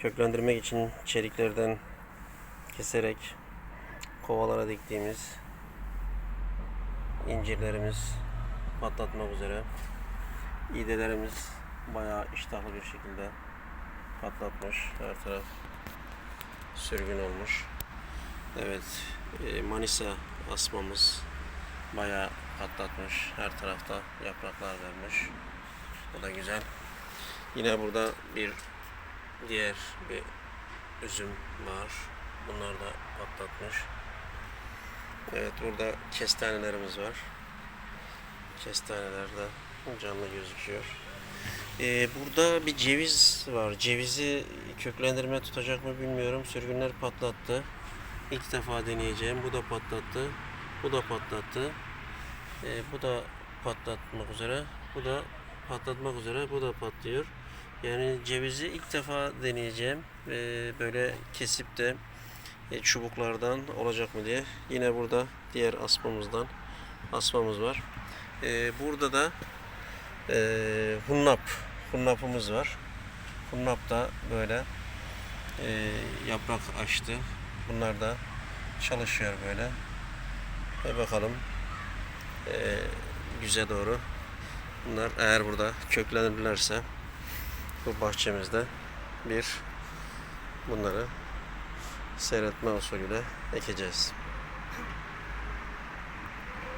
köklendirmek için çeliklerden keserek kovalara diktiğimiz incirlerimiz patlatmak üzere. İğdelerimiz bayağı iştahlı bir şekilde patlatmış. Her taraf sürgün olmuş. Evet, e, Manisa asmamız bayağı patlatmış. Her tarafta yapraklar vermiş. Bu da güzel. Yine burada bir diğer bir üzüm var. Bunlar da patlatmış. Evet burada kestanelerimiz var. Kestaneler de canlı gözüküyor. Ee, burada bir ceviz var. Cevizi köklendirme tutacak mı bilmiyorum. Sürgünler patlattı. İlk defa deneyeceğim. Bu da patlattı. Bu da patlattı. Ee, bu da patlatmak üzere. Bu da patlatmak üzere. Bu da patlıyor. Yani cevizi ilk defa deneyeceğim. Ee, böyle kesip de e, çubuklardan olacak mı diye. Yine burada diğer asmamızdan asmamız var. Ee, burada da e, hunnap hunnapımız var. Hunnap da böyle e, yaprak açtı. Bunlar da çalışıyor böyle. Ve bakalım e, güze doğru. Bunlar eğer burada köklenirlerse bu bahçemizde bir bunları seyretme usulüyle ekeceğiz.